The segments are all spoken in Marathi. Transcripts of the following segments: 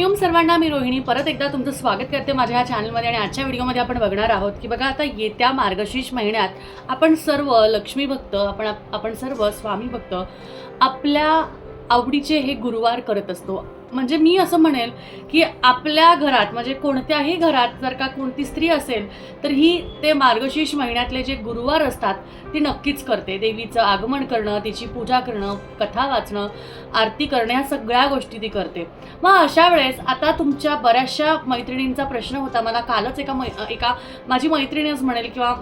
स्वामी ओम सर्वांना मी रोहिणी परत एकदा तुमचं स्वागत करते माझ्या ह्या चॅनलमध्ये आणि आजच्या व्हिडिओमध्ये आपण बघणार आहोत की बघा आता येत्या मार्गशीर्ष महिन्यात आपण सर्व लक्ष्मी भक्त आपण आपण सर्व स्वामी भक्त आपल्या आवडीचे हे गुरुवार करत असतो. म्हणजे मी असं म्हणेल की आपल्या घरात म्हणजे कोणत्याही घरात जर का कोणती स्त्री असेल तर ही ते मार्गशीर्ष महिन्यातले जे गुरुवार असतात ती नक्कीच करते. देवीचं आगमन करणं तिची पूजा करणं कथा वाचणं आरती करणं ह्या सगळ्या गोष्टी ती करते. मग अशा वेळेस आता तुमच्या बऱ्याचशा मैत्रिणींचा प्रश्न होता. मला कालच एका मै एका माझी मैत्रिणीच म्हणेल किंवा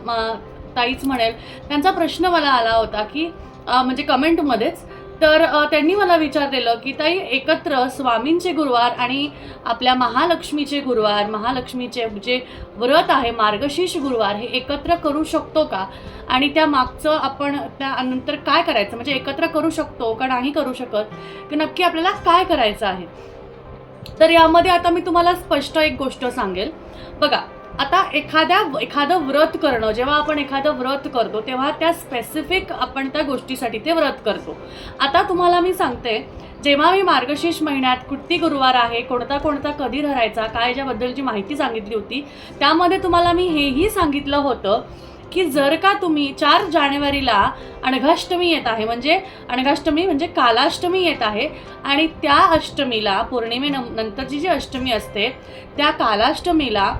ताईच म्हणेल. त्यांचा प्रश्न मला आला होता की म्हणजे कमेंटमध्येच तर त्यांनी मला विचारलेलं की ताई एकत्र स्वामींचे गुरुवार आणि आपल्या महालक्ष्मीचे गुरुवार महालक्ष्मीचे जे व्रत आहे मार्गशीर्ष गुरुवार हे एकत्र करू शकतो का? आणि त्या मागचं आपण त्यानंतर काय करायचं? म्हणजे एकत्र करू शकतो का नाही करू शकत? की नक्की आपल्याला काय करायचं आहे? तर यामध्ये आता मी तुम्हाला स्पष्ट एक गोष्ट सांगेल. बघा आता एखाद्या एखादं व्रत करणं जेव्हा आपण एखादं व्रत करतो तेव्हा त्या स्पेसिफिक आपण त्या गोष्टीसाठी ते व्रत करतो. आता तुम्हाला मी सांगते जेव्हा मी मार्गशीर्ष महिन्यात कुठती गुरुवार आहे कोणता कोणता कधी धरायचा काय याच्याबद्दलची माहिती सांगितली होती त्यामध्ये तुम्हाला मी हेही सांगितलं होतं की जर का तुम्ही चार जानेवारीला अणघाष्टमी येत आहे म्हणजे अणघाष्टमी म्हणजे कालाष्टमी येत आहे आणि त्या अष्टमीला पौर्णिमे नंतरची जी अष्टमी असते त्या कालाष्टमीला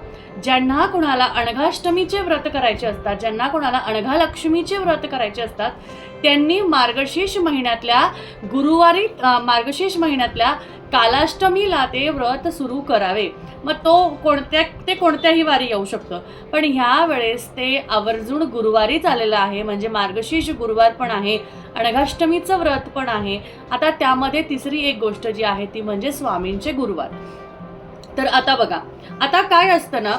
ज्यांना कोणाला अणघाष्टमीचे व्रत करायचे असतात ज्यांना कोणाला अणघालक्ष्मीचे व्रत करायचे असतात त्यांनी मार्गशीर्ष महिन्यातल्या गुरुवारी मार्गशीर्ष महिन्यातल्या कालाष्टमीला ते व्रत सुरू करावे. मग तो कोणत्या ते कोणत्याही वारी येऊ शकतं. पण ह्या वेळेस ते आवर्जून गुरुवारीच आलेलं आहे. म्हणजे मार्गशीर्ष गुरुवार पण आहे अणघाष्टमीचं व्रत पण आहे. आता त्यामध्ये तिसरी एक गोष्ट जी आहे ती म्हणजे स्वामींचे गुरुवार. तर आता बघा. आता काय असतं ना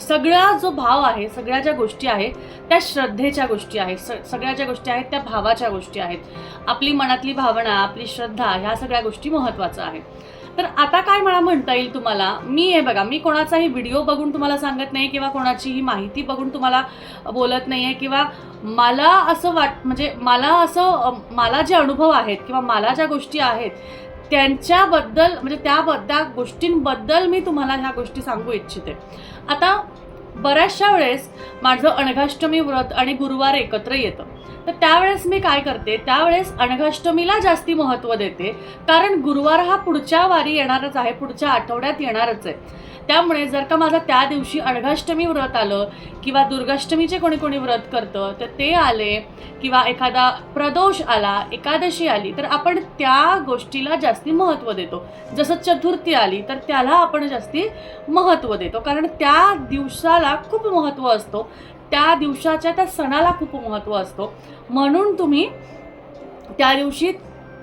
सगळा जो भाव आहे सगळ्या ज्या गोष्टी आहेत त्या श्रद्धेच्या गोष्टी आहेत. स सगळ्या ज्या गोष्टी आहेत त्या भावाच्या गोष्टी आहेत. आपली मनातली भावना आपली श्रद्धा ह्या सगळ्या गोष्टी महत्त्वाच्या आहे. तर आता काय मला म्हणता येईल तुम्हाला? मी हे बघा मी कोणाचाही व्हिडिओ बघून तुम्हाला सांगत नाही किंवा कोणाचीही माहिती बघून तुम्हाला बोलत नाही आहे किंवा मला असं वाट म्हणजे मला असं मला जे अनुभव आहेत किंवा मला ज्या गोष्टी आहेत त्यांच्याबद्दल म्हणजे त्याबद्दल गोष्टींबद्दल मी तुम्हाला ह्या गोष्टी सांगू इच्छिते. आता बऱ्याचशा वेळेस माझं अणघाष्टमी व्रत आणि गुरुवार एकत्र येतं. तर त्यावेळेस मी काय करते? त्यावेळेस अनघाष्टमीला जास्ती महत्त्व देते. कारण गुरुवार हा पुढच्या वारी येणारच आहे पुढच्या आठवड्यात येणारच आहे. त्यामुळे जर का माझं त्या दिवशी अनघाष्टमी व्रत आलं किंवा दुर्गाष्टमीचे कोणी कोणी व्रत करतं तर ते आले किंवा एखादा प्रदोष आला एकादशी आली तर आपण त्या गोष्टीला जास्ती महत्त्व देतो. जसं चतुर्थी आली तर त्याला आपण जास्ती महत्त्व देतो. कारण त्या दिवसाला खूप महत्त्व असतो. त्या दिवसाच्या त्या सणाला खूप महत्त्व असतो. म्हणून तुम्ही त्या दिवशी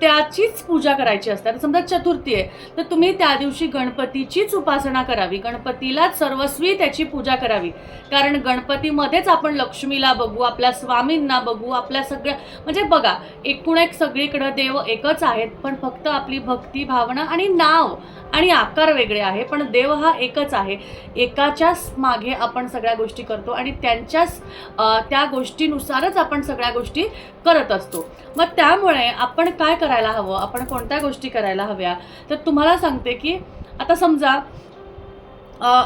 त्याचीच पूजा करायची असते. समजा चतुर्थी आहे तर तुम्ही त्या दिवशी गणपतीचीच उपासना करावी. गणपतीलाच सर्वस्वी त्याची पूजा करावी. कारण गणपतीमध्येच आपण लक्ष्मीला बघू आपल्या स्वामींना बघू आपल्या सगळ्या म्हणजे बघा एकूण एक सगळीकडं देव एकच आहेत पण फक्त आपली भक्ती भावना आणि नाव आणि आकार वेगळे आहे पण देव हा एकच आहे. एकाच्याच मागे आपण सगळ्या गोष्टी करतो आणि त्यांच्याच त्या गोष्टीनुसारच आपण सगळ्या गोष्टी करत असतो. मग त्यामुळे आपण काय करायला हवं? आपण कोणत्या गोष्टी करायला हव्या? तर तुम्हाला सांगते की आता समजा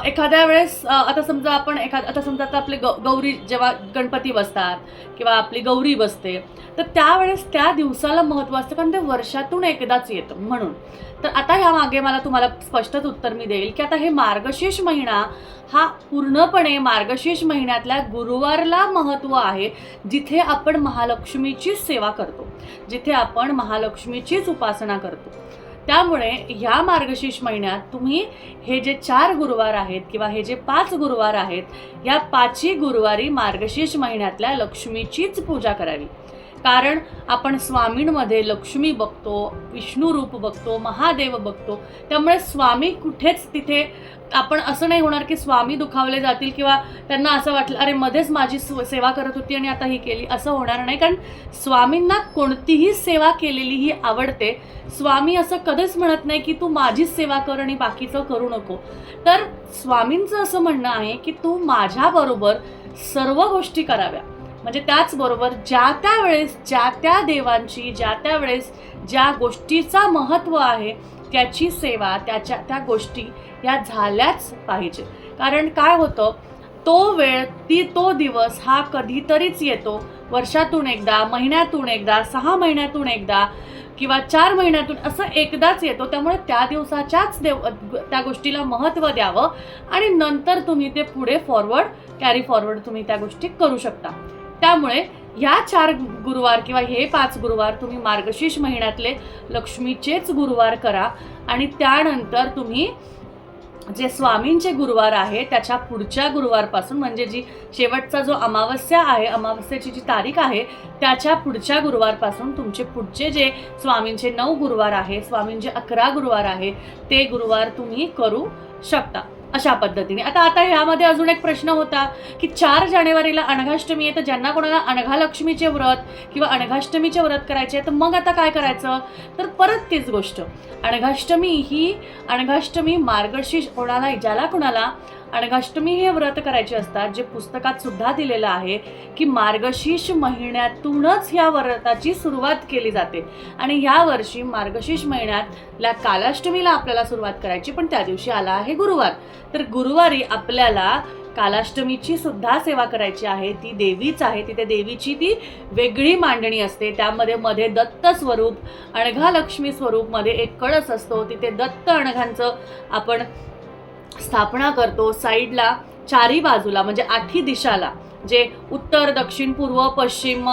एखाद्या वेळेस आता समजा आपण एखाद आता समजा आता आपले ग गौरी जेव्हा गणपती बसतात किंवा आपली गौरी बसते तर त्यावेळेस त्या दिवसाला महत्त्व असतं कारण ते वर्षातून एकदाच येतं म्हणून. तर आता ह्या मागे मला तुम्हाला स्पष्टच उत्तर मी देईल की आता हे मार्गशीर्ष महिना हा पूर्णपणे मार्गशीर्ष महिन्यातल्या गुरुवारला महत्त्व आहे जिथे आपण महालक्ष्मीचीच सेवा करतो जिथे आपण महालक्ष्मीचीच उपासना करतो. त्यामुळे ह्या मार्गशीर्ष महिन्यात तुम्ही हे जे चार गुरुवार आहेत किंवा हे जे पाच गुरुवार आहेत या पाचही गुरुवारी मार्गशीर्ष महिन्यातल्या लक्ष्मीचीच पूजा करावी. कारण आपण स्वामींमध्ये लक्ष्मी बघतो विष्णू रूप बघतो महादेव बघतो. त्यामुळे स्वामी कुठेच तिथे आपण असं नाही होणार की स्वामी दुखावले जातील किंवा त्यांना असं वाटलं अरे मध्येच माझी स्व- सेवा करत होती आणि आता ही केली. असं होणार नाही. कारण स्वामींना कोणतीही सेवा केलेली ही आवडते. स्वामी असं कधीच म्हणत नाही की तू माझीच सेवा कर आणि बाकीचं करू नको. तर स्वामींचं असं म्हणणं आहे की तू माझ्याबरोबर सर्व गोष्टी कराव्या. म्हणजे त्याचबरोबर ज्या त्या वेळेस ज्या त्या देवांची ज्या त्या वेळेस ज्या गोष्टीचा महत्त्व आहे त्याची सेवा त्याच्या त्या गोष्टी या झाल्याच पाहिजे. कारण काय होतं? तो वेळ ती तो दिवस हा कधीतरीच येतो. वर्षातून एकदा महिन्यातून एकदा सहा महिन्यातून एकदा किंवा चार महिन्यातून असं एकदाच येतो. त्यामुळे त्या दिवसाच्याच देव त्या गोष्टीला महत्त्व द्यावं आणि नंतर तुम्ही ते पुढे फॉरवर्ड कॅरी फॉरवर्ड तुम्ही त्या गोष्टी करू शकता. त्यामुळे या चार गुरुवार किंवा हे पाच गुरुवार तुम्ही मार्गशीर्ष महिन्यातले लक्ष्मीचेच गुरुवार करा आणि त्यानंतर तुम्ही जे स्वामींचे गुरुवार आहे त्याच्या पुढच्या गुरुवारपासून म्हणजे जी शेवटचा जो अमावस्या आहे अमावस्याची जी तारीख आहे त्याच्या पुढच्या गुरुवारपासून तुमचे पुढचे जे स्वामींचे नऊ गुरुवार आहे स्वामींचे अकरा गुरुवार आहे ते गुरुवार तुम्ही करू शकता. अशा पद्धतीने. आता आता ह्यामध्ये अजून एक प्रश्न होता की चार जानेवारीला अनघाष्टमी आहे तर ज्यांना कोणाला अनघालक्ष्मीचे व्रत किंवा अनघाष्टमीचे व्रत करायचे तर मग आता काय करायचं? तर परत तीच गोष्ट. अनघाष्टमी ही अनघाष्टमी मार्गशीर्ष कोणाला ज्याला कोणाला अनघाष्टमी हे व्रत करायचे असतात जे पुस्तकात सुद्धा दिलेलं आहे की मार्गशीर्ष महिन्यातूनच ह्या व्रताची सुरुवात केली जाते. आणि ह्या वर्षी मार्गशीर्ष महिन्यातल्या कालाष्टमीला आपल्याला सुरुवात करायची पण त्या दिवशी आला आहे गुरुवार. तर गुरुवारी आपल्याला कालाष्टमीची सुद्धा सेवा करायची आहे. ती देवीच आहे. तिथे देवीची ती वेगळी मांडणी असते. त्यामध्ये मध्ये दत्त स्वरूप अणघा लक्ष्मी स्वरूपमध्ये एक कळस असतो. तिथे दत्त अणघांचं आपण स्थापना करतो साईडला चारी बाजूला म्हणजे आठी दिशाला जे उत्तर दक्षिण पूर्व पश्चिम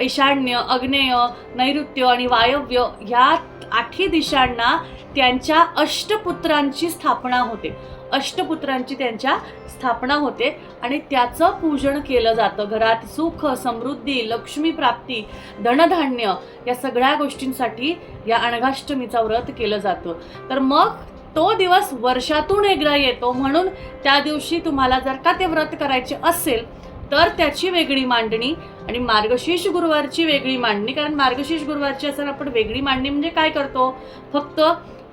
ईशान्य अग्नेय नैऋत्य आणि वायव्य ह्या आठी दिशांना त्यांच्या अष्टपुत्रांची स्थापना होते. अष्टपुत्रांची त्यांच्या स्थापना होते आणि त्याचं पूजन केलं जातं. घरात सुख समृद्धी लक्ष्मी प्राप्ती धनधान्य या सगळ्या गोष्टींसाठी या अणघाष्टमीचा व्रत केलं जातं. तर मग तो दिवस वर्षातून एकदा येतो. म्हणून त्या दिवशी तुम्हाला जर का ते व्रत करायचे असेल तर त्याची वेगळी मांडणी आणि मार्गशीर्ष गुरुवारची वेगळी मांडणी. कारण मार्गशीर्ष गुरुवारची असं आपण वेगळी मांडणी म्हणजे काय करतो? फक्त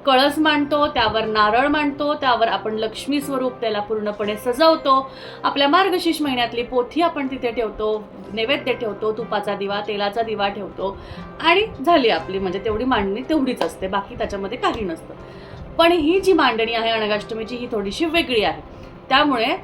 कळस मांडतो त्यावर नारळ मांडतो त्यावर आपण लक्ष्मी स्वरूप त्याला पूर्णपणे सजवतो. आपल्या मार्गशीर्ष महिन्यातली पोथी आपण तिथे ठेवतो नैवेद्य ठेवतो तुपाचा दिवा तेलाचा दिवा ठेवतो. आणि झाली आपली म्हणजे तेवढी मांडणी तेवढीच असते. बाकी त्याच्यामध्ये काही नसतं. पण ही जी मांडणी आहे अनघाष्टमीची ही थोडीशी वेगळी आहे. त्यामुळे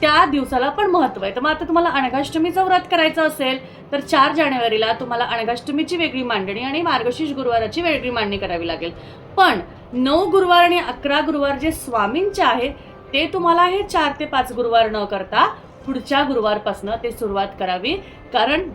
त्या दिवसाला पण महत्त्व आहे. तर मग आता तुम्हाला अनघाष्टमीचं व्रत करायचं असेल तर चार जानेवारीला तुम्हाला अनघाष्टमीची वेगळी मांडणी आणि मार्गशीर्ष गुरुवाराची वेगळी मांडणी करावी लागेल. पण नऊ गुरुवार आणि अकरा गुरुवार जे स्वामींचे आहे ते तुम्हाला हे चार ते पाच गुरुवार न करता पुढच्या गुरुवारपासनं ते सुरुवात करावी. कारण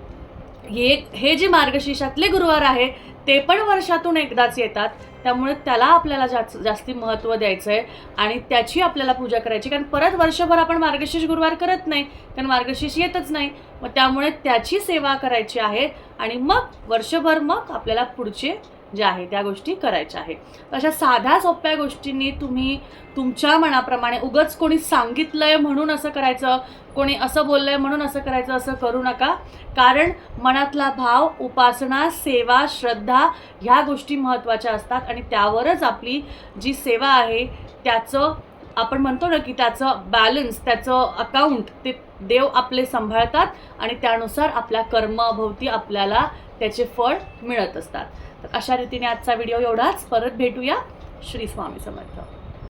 हे हे जे मार्गशीर्षातले गुरुवार आहे ते पण वर्षातून एकदाच येतात. त्यामुळे त्याला आपल्याला जास्त जास्ती महत्त्व द्यायचं आहे आणि त्याची आपल्याला पूजा करायची. कारण परत वर्षभर आपण मार्गशीर्ष गुरुवार करत नाही कारण मार्गशीर्ष येतच नाही. मग त्यामुळे त्याची सेवा करायची आहे आणि मग वर्षभर मग आपल्याला पुढचे ज्या आहे त्या गोष्टी करायच्या आहेत. अशा साध्या सोप्या गोष्टींनी तुम्ही तुमच्या मनाप्रमाणे उगच कोणी सांगितलंय म्हणून असं करायचं कोणी असं बोललंय म्हणून असं करायचं असं करू नका. कारण मनातला भाव उपासना सेवा श्रद्धा ह्या गोष्टी महत्त्वाच्या असतात आणि त्यावरच आपली जी सेवा आहे त्याचं आपण म्हणतो ना की त्याचं बॅलन्स त्याचं अकाउंट ते देव आपले सांभाळतात आणि त्यानुसार आपल्या कर्माभोवती आपल्याला त्याचे फळ मिळत असतात. तर अशा रीतीने आजचा व्हिडिओ एवढाच. परत भेटूया श्री स्वामी समर्थ.